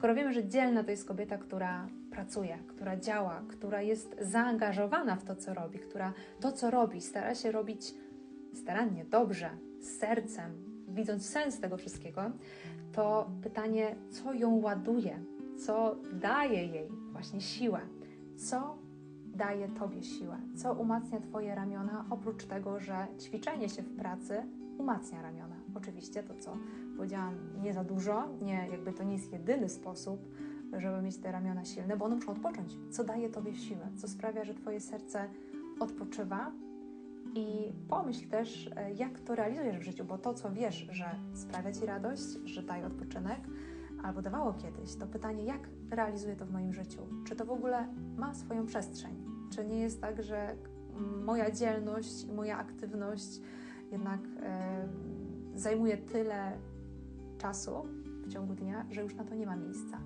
Skoro wiemy, że dzielna to jest kobieta, która pracuje, która działa, która jest zaangażowana w to, co robi, która to, co robi, stara się robić starannie, dobrze, z sercem, widząc sens tego wszystkiego, to pytanie, co ją ładuje, co daje jej właśnie siłę, co daje Tobie siłę, co umacnia Twoje ramiona, oprócz tego, że ćwiczenie się w pracy umacnia ramiona. Oczywiście to, co powiedziałam, nie za dużo, nie, jakby to nie jest jedyny sposób, żeby mieć te ramiona silne, bo one muszą odpocząć. Co daje Tobie siłę, co sprawia, że Twoje serce odpoczywa i pomyśl też, jak to realizujesz w życiu, bo to, co wiesz, że sprawia Ci radość, że daje odpoczynek, albo dawało kiedyś, to pytanie, jak realizuję to w moim życiu? Czy to w ogóle ma swoją przestrzeń? Czy nie jest tak, że mm, moja dzielność, moja aktywność jednak zajmuje tyle czasu w ciągu dnia, że już na to nie ma miejsca?